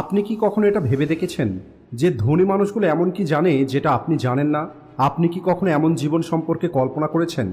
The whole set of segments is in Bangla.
আপনি কি কখনো এটা ভেবে দেখেছেন? যে ধনী মানুষগুলো এমন কি জানে যেটা আপনি জানেন না? আপনি কি কখনো এমন জীবন সম্পর্কে কল্পনা করেছেন,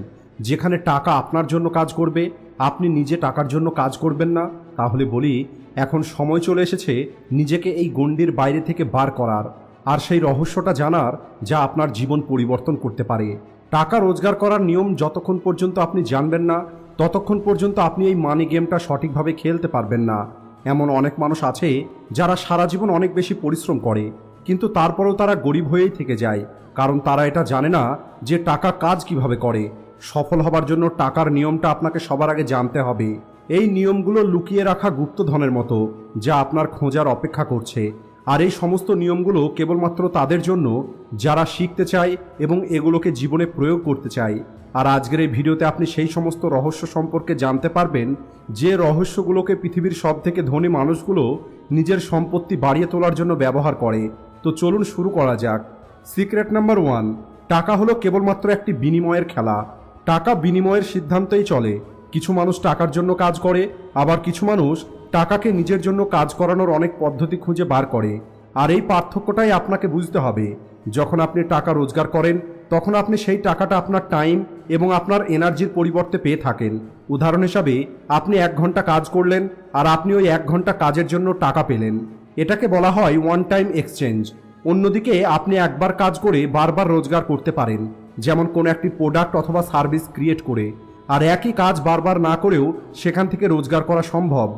যেখানে টাকা আপনার জন্য কাজ করবে, আপনি নিজে টাকার জন্য কাজ করবেন না? তাহলে বলি, এখন সময় চলে এসেছে নিজেকে এই গণ্ডির বাইরে থেকে বার করার, আর সেই রহস্যটা জানার যা আপনার জীবন পরিবর্তন করতে পারে। টাকা রোজগার করার নিয়ম যতক্ষণ পর্যন্ত আপনি জানবেন না, ততক্ষণ পর্যন্ত আপনি এই মানি গেমটা সঠিকভাবে খেলতে পারবেন না। এমন অনেক মানুষ আছে যারা সারা জীবন অনেক বেশি পরিশ্রম করে, কিন্তু তারপরেও তারা গরিব হয়েই থেকে যায়। কারণ তারা এটা জানে না যে টাকা কাজ কীভাবে করে। সফল হবার জন্য টাকার নিয়মটা আপনাকে সবার আগে জানতে হবে। এই নিয়মগুলো লুকিয়ে রাখা গুপ্তধনের মতো, যা আপনার খোঁজার অপেক্ষা করছে। আর এই সমস্ত নিয়মগুলো কেবলমাত্র তাদের জন্য, যারা শিখতে চায় এবং এগুলোকে জীবনে প্রয়োগ করতে চায়। আর আজকের এই ভিডিওতে আপনি সেই সমস্ত রহস্য সম্পর্কে জানতে পারবেন, যে রহস্যগুলোকে পৃথিবীর সব থেকে ধনী মানুষগুলো নিজের সম্পত্তি বাড়িয়ে তোলার জন্য ব্যবহার করে। তো চলুন শুরু করা যাক। সিক্রেট নাম্বার ওয়ান, টাকা হলো কেবলমাত্র একটি বিনিময়ের খেলা। টাকা বিনিময়ের সিদ্ধান্তই চলে। কিছু মানুষ টাকার জন্য কাজ করে, আবার কিছু মানুষ টাকাকে নিজের জন্য কাজ করানোর অনেক পদ্ধতি খুঁজে বার করে। আর এই পার্থক্যটাই আপনাকে বুঝতে হবে। যখন আপনি টাকা রোজগার করেন তখন আপনি সেই টাকাটা আপনার টাইম এবং আপনার এনার্জির পরিবর্তে পেয়ে থাকেন। উদাহরণ হিসাবে, আপনি এক ঘণ্টা কাজ করলেন আর আপনি ওই এক ঘণ্টা কাজের জন্য টাকা পেলেন। এটাকে বলা হয় ওয়ান টাইম এক্সচেঞ্জ অন্যদিকে, আপনি একবার কাজ করে বারবার রোজগার করতে পারেন, যেমন কোনো একটি প্রোডাক্ট অথবা সার্ভিস ক্রিয়েট করে। আর একই কাজ বারবার না করেও সেখান থেকে রোজগার করা সম্ভব।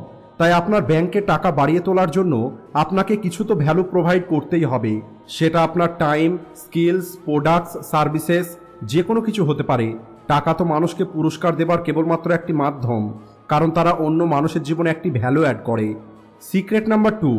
তাই আপনার ব্যাংকে টাকা বাড়িয়ে তোলার জন্য আপনাকে কিছু তো ভ্যালু প্রোভাইড করতেই হবে। সেটা আপনার টাইম স্কিলস প্রোডাক্টস সার্ভিসেস যে কোনো কিছু হতে পারে। টাকা তো মানুষকে পুরস্কার দেবার কেবলমাত্র একটি মাধ্যম, কারণ তারা অন্য মানুষের জীবনে একটি ভ্যালু অ্যাড করে। সিক্রেট নাম্বার টু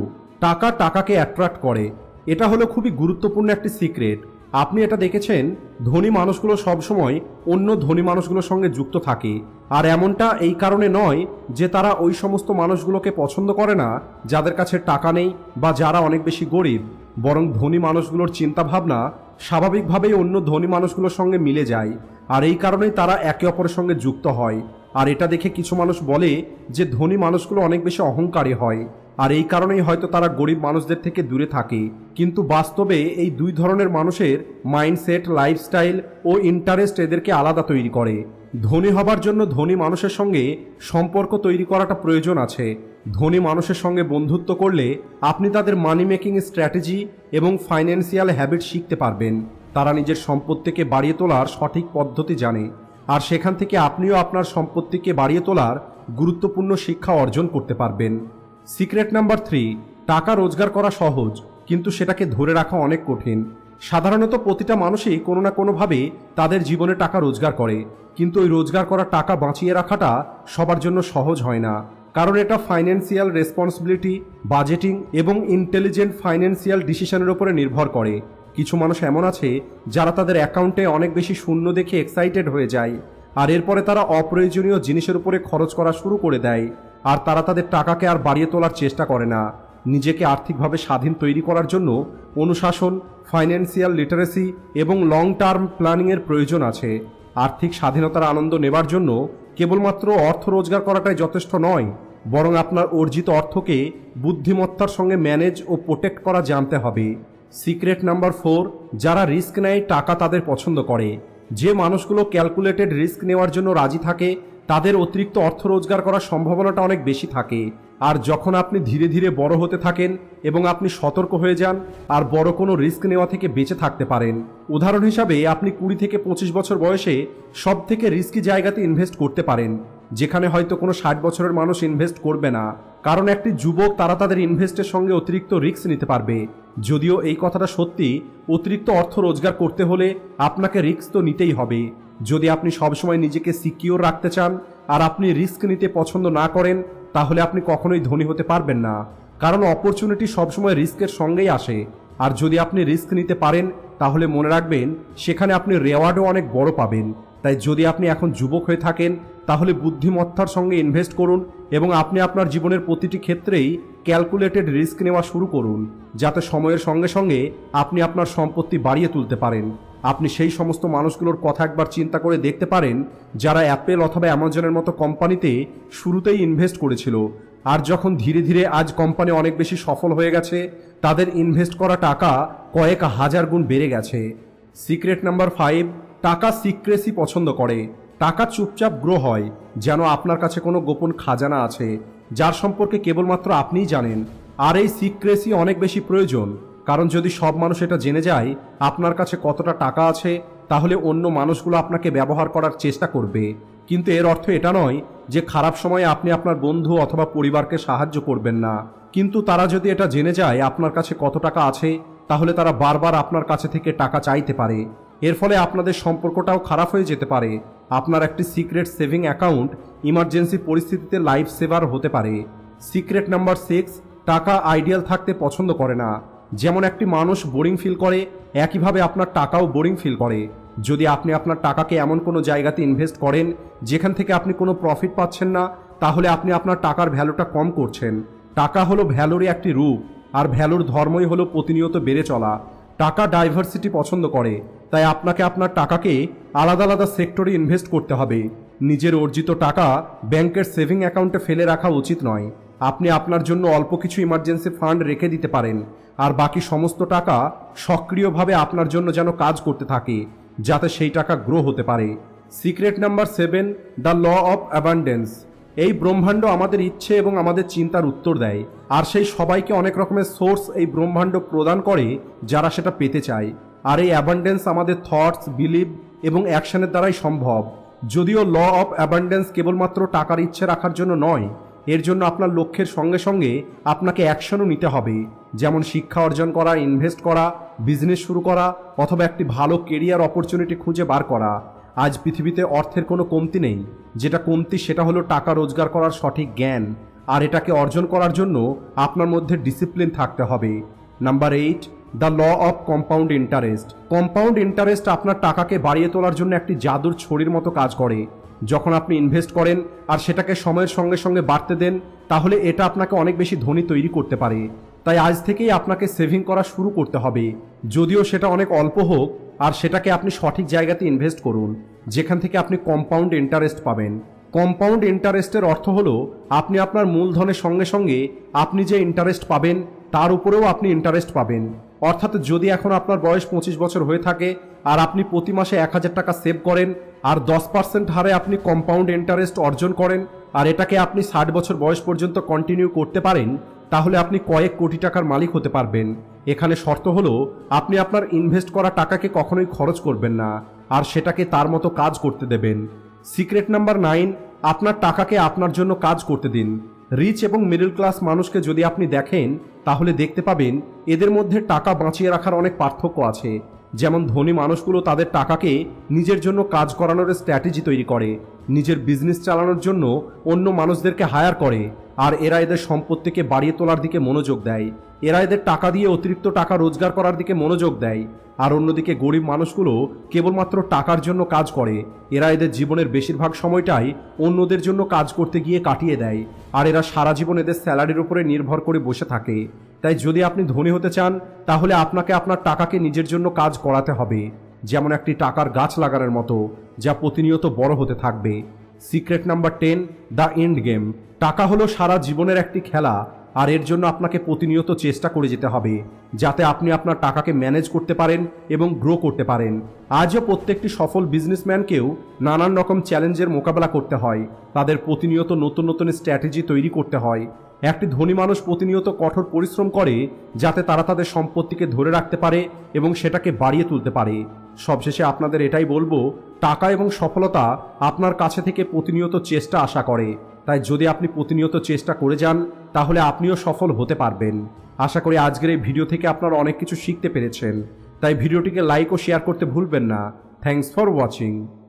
টাকা টাকাকে অ্যাট্রাক্ট করে। এটা হলো খুবই গুরুত্বপূর্ণ একটি সিক্রেট আপনি এটা দেখেছেন? ধনী মানুষগুলো সবসময় অন্য ধনী মানুষগুলোর সঙ্গে যুক্ত থাকে। আর এমনটা এই কারণে নয় যে তারা ওই সমস্ত মানুষগুলোকে পছন্দ করে না, যাদের কাছে টাকা নেই বা যারা অনেক বেশি গরিব। বরং ধনী মানুষগুলোর চিন্তাভাবনা স্বাভাবিকভাবেই অন্য ধনী মানুষগুলোর সঙ্গে মিলে যায়। আর এই কারণেই তারা একে অপরের সঙ্গে যুক্ত হয়। আর এটা দেখে কিছু মানুষ বলে যে ধনী মানুষগুলো অনেক বেশি অহংকারী হয়। আর এই কারণেই হয়তো তারা গরিব মানুষদের থেকে দূরে থাকে। কিন্তু বাস্তবে এই দুই ধরনের মানুষের মাইন্ডসেট, লাইফস্টাইল ও ইন্টারেস্ট এদেরকে আলাদা তৈরি করে। ধনী হবার জন্য ধনী মানুষের সঙ্গে সম্পর্ক তৈরি করাটা প্রয়োজন আছে। ধনী মানুষের সঙ্গে বন্ধুত্ব করলে আপনি তাদের মানি মেকিং স্ট্র্যাটেজি এবং ফাইন্যান্সিয়াল হ্যাবিট শিখতে পারবেন। তারা নিজের সম্পত্তিকে বাড়িয়ে তোলার সঠিক পদ্ধতি জানে। আর সেখান থেকে আপনিও আপনার সম্পত্তিকে বাড়িয়ে তোলার গুরুত্বপূর্ণ শিক্ষা অর্জন করতে পারবেন। সিক্রেট নাম্বার থ্রি, টাকা রোজগার করা সহজ, কিন্তু সেটাকে ধরে রাখা অনেক কঠিন। সাধারণত প্রতিটা মানুষই কোনো না কোনোভাবে তাদের জীবনে টাকা রোজগার করে, কিন্তু ওই রোজগার করা টাকা বাঁচিয়ে রাখাটা সবার জন্য সহজ হয় না। কারণ এটা ফাইন্যান্সিয়াল রেসপন্সিবিলিটি বাজেটিং এবং ইন্টেলিজেন্ট ফাইন্যান্সিয়াল ডিসিশনের উপরে নির্ভর করে। কিছু মানুষ এমন আছে যারা তাদের অ্যাকাউন্টে অনেক বেশি শূন্য দেখে এক্সাইটেড হয়ে যায়, আর এরপরে তারা অপ্রয়োজনীয় জিনিসের উপরে খরচ করা শুরু করে দেয়। আর তারা তাদের টাকাকে আর বাড়িয়ে তোলার চেষ্টা করে না। নিজেকে আর্থিকভাবে স্বাধীন তৈরি করার জন্য অনুশাসন ফাইন্যান্সিয়াল লিটারেসি এবং লং টার্ম প্ল্যানিংয়ের প্রয়োজন আছে। আর্থিক স্বাধীনতার আনন্দ নেবার জন্য কেবলমাত্র অর্থ রোজগার করাটাই যথেষ্ট নয়, বরং আপনার অর্জিত অর্থকে বুদ্ধিমত্তার সঙ্গে ম্যানেজ ও প্রোটেক্ট করা জানতে হবে। সিক্রেট নাম্বার ফোর যারা রিস্ক নেয় টাকা তাদের পছন্দ করে। যে মানুষগুলো ক্যালকুলেটেড রিস্ক নেওয়ার জন্য রাজি থাকে তাদের অতিরিক্ত অর্থ রোজগার করার সম্ভাবনাটা অনেক বেশি থাকে। আর যখন আপনি ধীরে ধীরে বড় হতে থাকেন এবং আপনি সতর্ক হয়ে যান, আর বড় কোনো রিস্ক নেওয়া থেকে বেঁচে থাকতে পারেন। উদাহরণ হিসাবে, আপনি কুড়ি থেকে পঁচিশ বছর বয়সে সব থেকে রিস্কি জায়গাতে ইনভেস্ট করতে পারেন, যেখানে হয়তো কোনো ষাট বছরের মানুষ ইনভেস্ট করবে না। কারণ একটি যুবক তারা তাদের ইনভেস্টের সঙ্গে অতিরিক্ত রিস্ক নিতে পারবে। যদিও এই কথাটা সত্যি, অতিরিক্ত অর্থ রোজগার করতে হলে আপনাকে রিস্ক তো নিতেই হবে। যদি আপনি সবসময় নিজেকে সিকিওর রাখতে চান আর আপনি রিস্ক নিতে পছন্দ না করেন, তাহলে আপনি কখনোই ধনী হতে পারবেন না। কারণ অপরচুনিটি সবসময় রিস্কের সঙ্গেই আসে। আর যদি আপনি রিস্ক নিতে পারেন, তাহলে মনে রাখবেন, সেখানে আপনি রেওয়ার্ডও অনেক বড় পাবেন। তাই যদি আপনি এখন যুবক হয়ে থাকেন, তাহলে বুদ্ধিমত্তার সঙ্গে ইনভেস্ট করুন এবং আপনি আপনার জীবনের প্রতিটি ক্ষেত্রেই ক্যালকুলেটেড রিস্ক নেওয়া শুরু করুন, যাতে সময়ের সঙ্গে সঙ্গে আপনি আপনার সম্পত্তি বাড়িয়ে তুলতে পারেন। আপনি সেই সমস্ত মানুষগুলোর কথা একবার চিন্তা করে দেখতে পারেন যারা অ্যাপেল অথবা অ্যামাজনের মতো কোম্পানিতে শুরুতেই ইনভেস্ট করেছিল। আর যখন ধীরে ধীরে আজ কোম্পানি অনেক বেশি সফল হয়ে গেছে, তাদের ইনভেস্ট করা টাকা কয়েক হাজার গুণ বেড়ে গেছে। সিক্রেট নাম্বার ফাইভ টাকা সিক্রেসি পছন্দ করে। টাকা চুপচাপ গ্রো হয়, যেন আপনার কাছে কোনো গোপন খাজানা আছে, যার সম্পর্কে কেবলমাত্র আপনিই জানেন। আর এই সিক্রেসি অনেক বেশি প্রয়োজন। কারণ যদি সব মানুষ এটা জেনে যায়, আপনার কাছে কতটা টাকা আছে, তাহলে অন্য মানুষগুলো আপনাকে ব্যবহার করার চেষ্টা করবে। কিন্তু এর অর্থ এটা নয় যে খারাপ সময়ে আপনি আপনার বন্ধু অথবা পরিবারকে সাহায্য করবেন না। কিন্তু তারা যদি এটা জেনে যায়, আপনার কাছে কত টাকা আছে, তাহলে তারা বারবার আপনার কাছে থেকে টাকা চাইতে পারে। এর ফলে আপনাদের সম্পর্কটাও খারাপ হয়ে যেতে পারে। আপনার একটি সিক্রেট সেভিং অ্যাকাউন্ট ইমার্জেন্সি পরিস্থিতিতে লাইফ সেভার হতে পারে। সিক্রেট নাম্বার সিক্স, টাকা আইডিয়াল থাকতে পছন্দ করে না। যেমন একটি মানুষ বোরিং ফিল করে, একইভাবে আপনার টাকাও বোরিং ফিল করে। যদি আপনি আপনার টাকাকে এমন কোনো জায়গাতে ইনভেস্ট করেন, যেখান থেকে আপনি কোনো প্রফিট পাচ্ছেন না, তাহলে আপনি আপনার টাকার ভ্যালুটা কম করছেন। টাকা হলো ভ্যালুরই একটি রূপ, আর ভ্যালুর ধর্মই হলো প্রতিনিয়ত বেড়ে চলা। টাকা ডাইভার্সিটি পছন্দ করে, তাই আপনাকে আপনার টাকাকে আলাদা আলাদা সেক্টরে ইনভেস্ট করতে হবে। নিজের অর্জিত টাকা ব্যাংকের সেভিং অ্যাকাউন্টে ফেলে রাখা উচিত নয়। আপনি আপনার জন্য অল্প কিছু ইমার্জেন্সি ফান্ড রেখে দিতে পারেন। আর বাকি সমস্ত টাকা সক্রিয়ভাবে আপনার জন্য যেন কাজ করতে থাকে, যাতে সেই টাকা গ্রো হতে পারে। Secret number seven the law of abundance এই ব্রহ্মাণ্ড আমাদের ইচ্ছে এবং আমাদের চিন্তার উত্তর দেয়, আর সেই সবাইকে অনেক রকমের সোর্স এই ব্রহ্মাণ্ড প্রদান করে, যারা সেটা পেতে চায়। আর এই অ্যাবান্ডেন্স আমাদের থটস বিলিভ এবং অ্যাকশনের দ্বারাই সম্ভব। যদিও ল অফ অ্যাবান্ডেন্স কেবলমাত্র টাকার ইচ্ছে রাখার জন্য নয় এর জন্য আপনার লক্ষ্যের সঙ্গে সঙ্গে আপনাকে অ্যাকশনও নিতে হবে। যেমন শিক্ষা অর্জন করা ইনভেস্ট করা বিজনেস শুরু করা, অথবা একটি ভালো কেরিয়ার অপরচুনিটি খুঁজে বার করা। আজ পৃথিবীতে অর্থের কোনো কমতি নেই। যেটা কমতি সেটা হলো টাকা রোজগার করার সঠিক জ্ঞান। আর এটাকে অর্জন করার জন্য আপনার মধ্যে ডিসিপ্লিন থাকতে হবে। Number eight the law of compound interest compound interest আপনার টাকাকে বাড়িয়ে তোলার জন্য একটি জাদুর ছড়ির মতো কাজ করে। যখন আপনি ইনভেস্ট করেন আর সেটাকে সময়ের সঙ্গে সঙ্গে বাড়তে দেন, তাহলে এটা আপনাকে অনেক বেশি ধনী তৈরি করতে পারে। তাই আজ থেকেই আপনাকে সেভিং করা শুরু করতে হবে। যদিও সেটা অনেক অল্প হোক, আর সেটাকে আপনি সঠিক জায়গাতে ইনভেস্ট করুন, যেখান থেকে আপনি কম্পাউন্ড ইন্টারেস্ট পাবেন। কম্পাউন্ড ইন্টারেস্টের অর্থ হলো, আপনি আপনার মূলধনের সঙ্গে সঙ্গে আপনি যে ইন্টারেস্ট পাবেন, তার উপরেও আপনি ইন্টারেস্ট পাবেন। অর্থাৎ যদি এখন আপনার বয়স পঁচিশ বছর হয়ে থাকে আর আপনি প্রতি মাসে এক হাজার টাকা সেভ করেন আর দশ পার্সেন্ট হারে আপনি কম্পাউন্ড ইন্টারেস্ট অর্জন করেন আর এটাকে আপনি ষাট বছর বয়স পর্যন্ত কন্টিনিউ করতে পারেন, তাহলে আপনি কয়েক কোটি টাকার মালিক হতে পারবেন। এখানে শর্ত হলো, আপনি আপনার ইনভেস্ট করা টাকাকে কখনোই খরচ করবেন না আর সেটাকে তার মতো কাজ করতে দেবেন। সিক্রেট নাম্বার নাইন আপনার টাকাকে আপনার জন্য কাজ করতে দিন। রিচ এবং মিডল ক্লাস মানুষকে যদি আপনি দেখেন, তাহলে দেখতে পাবেন এদের মধ্যে টাকা বাঁচিয়ে রাখার অনেক পার্থক্য আছে। যেমন ধনী মানুষগুলো তাদের টাকাকে নিজের জন্য কাজ করানোর স্ট্র্যাটেজি তৈরি করে, নিজের বিজনেস চালানোর জন্য অন্য মানুষদেরকে হায়ার করে, আর এরা এদের সম্পত্তিকে বাড়িয়ে তোলার দিকে মনোযোগ দেয়। এরা এদের টাকা দিয়ে অতিরিক্ত টাকা রোজগার করার দিকে মনোযোগ দেয়। আর অন্যদিকে গরিব মানুষগুলো কেবলমাত্র টাকার জন্য কাজ করে। এরা এদের জীবনের বেশিরভাগ সময়টাই অন্যদের জন্য কাজ করতে গিয়ে কাটিয়ে দেয়। আর এরা সারা জীবন এদের স্যালারির উপরে নির্ভর করে বসে থাকে। তাই যদি আপনি ধনী হতে চান, তাহলে আপনাকে আপনার টাকাকে নিজের জন্য কাজ করাতে হবে, যেমন একটি টাকার গাছ লাগানোর মতো, যা প্রতিনিয়ত বড় হতে থাকবে। Secret number ten, the end game. টাকা হলো সারা জীবনের একটি খেলা, আর এর জন্য আপনাকে প্রতিনিয়ত চেষ্টা করে যেতে হবে, যাতে আপনি আপনার টাকাকে ম্যানেজ করতে পারেন এবং গ্রো করতে পারেন। আজও প্রত্যেকটি সফল বিজনেসম্যানকেও নানান রকম চ্যালেঞ্জের মোকাবেলা করতে হয়, তাদের প্রতিনিয়ত নতুন নতুন স্ট্র্যাটেজি তৈরি করতে হয়। একটি ধনী মানুষ প্রতিনিয়ত কঠোর পরিশ্রম করে যাতে তারা তাদের সম্পত্তিকে ধরে রাখতে পারে এবং সেটাকে বাড়িয়ে তুলতে পারে। সবশেষে আপনাদের এটাই বলব, টাকা এবং সফলতা আপনার কাছে থেকে প্রতিনিয়ত চেষ্টা আশা করে। তাই যদি আপনি প্রতিনিয়ত চেষ্টা করে যান, তাহলে আপনিও সফল হতে পারবেন। আশা করি আজকের এই ভিডিও থেকে আপনারা অনেক কিছু শিখতে পেরেছেন। তাই ভিডিওটিকে লাইক ও শেয়ার করতে ভুলবেন না। Thanks for watching.